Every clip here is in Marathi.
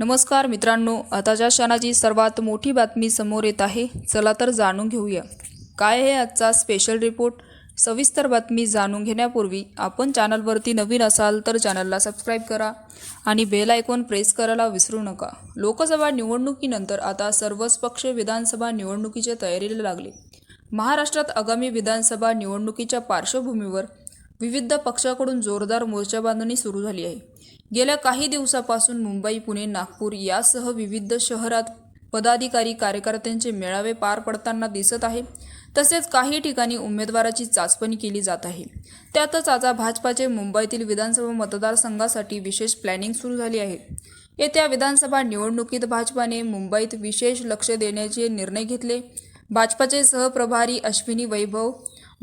नमस्कार मित्रांनो आताच्या क्षणाची सर्वात मोठी बातमी समोर येत आहे चला तर जाणून घेऊया. काय आहे आजचा स्पेशल रिपोर्ट सविस्तर बातमी जाणून घेण्यापूर्वी आपण चॅनलवरती नवीन असाल तर चॅनलला सबस्क्राईब करा आणि बेल आयकॉन प्रेस करायला विसरू नका. लोकसभा निवडणुकीनंतर आता सर्वच पक्ष विधानसभा निवडणुकीच्या तयारीला लागले. महाराष्ट्रात आगामी विधानसभा निवडणुकीच्या पार्श्वभूमीवर विविध पक्षाकडून जोरदार मोर्चाबांधणी सुरू झाली आहे. गेल्या काही दिवसापासून मुंबई पुणे नागपूर यासह विविध शहरात पदाधिकारी कार्यकर्त्यांचे मेळावे पार पडताना दिसत आहे. तसेच काही ठिकाणी उमेदवाराची चाचपणी केली जात आहे. त्यातच आता भाजपाचे मुंबईतील विधानसभा मतदारसंघासाठी विशेष प्लॅनिंग सुरू झाली आहे. येत्या विधानसभा निवडणुकीत भाजपाने मुंबईत विशेष लक्ष देण्याचे निर्णय घेतले. भाजपाचे सहप्रभारी अश्विनी वैभव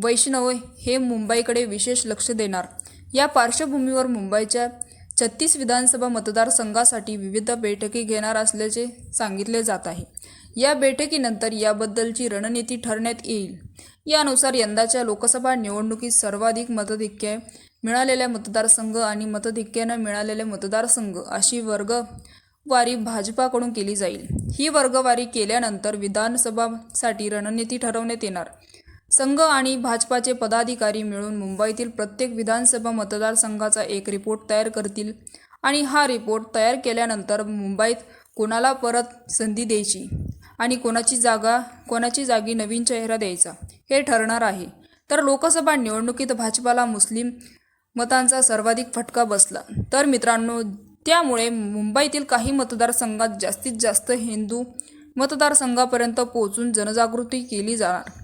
वैष्णव हे मुंबईकडे विशेष लक्ष देणार. या पार्श्वभूमीवर मुंबईच्या छत्तीस विधानसभा मतदारसंघासाठी विविध बैठकी घेणार असल्याचे सांगितले जात आहे. या बैठकीनंतर याबद्दलची रणनीती ठरण्यात येईल. यानुसार यंदाच्या लोकसभा निवडणुकीत सर्वाधिक मतधिक्य मिळालेल्या मतदारसंघ आणि मतधिक्यानं मिळालेले मतदारसंघ अशी वर्गवारी भाजपाकडून केली जाईल. ही वर्गवारी केल्यानंतर विधानसभासाठी रणनीती ठरवण्यात येणार. संघ आणि भाजपाचे पदाधिकारी मिळून मुंबईतील प्रत्येक विधानसभा मतदारसंघाचा एक रिपोर्ट तयार करतील आणि हा रिपोर्ट तयार केल्यानंतर मुंबईत कोणाला परत संधी द्यायची आणि कोणाची जागा कोणाची जागी नवीन चेहरा द्यायचा हे ठरणार आहे. तर लोकसभा निवडणुकीत भाजपाला मुस्लिम मतांचा सर्वाधिक फटका बसला. तर मित्रांनो त्यामुळे मुंबईतील काही मतदारसंघात जास्तीत जास्त हिंदू मतदारसंघापर्यंत पोहोचून जनजागृती केली जाणार.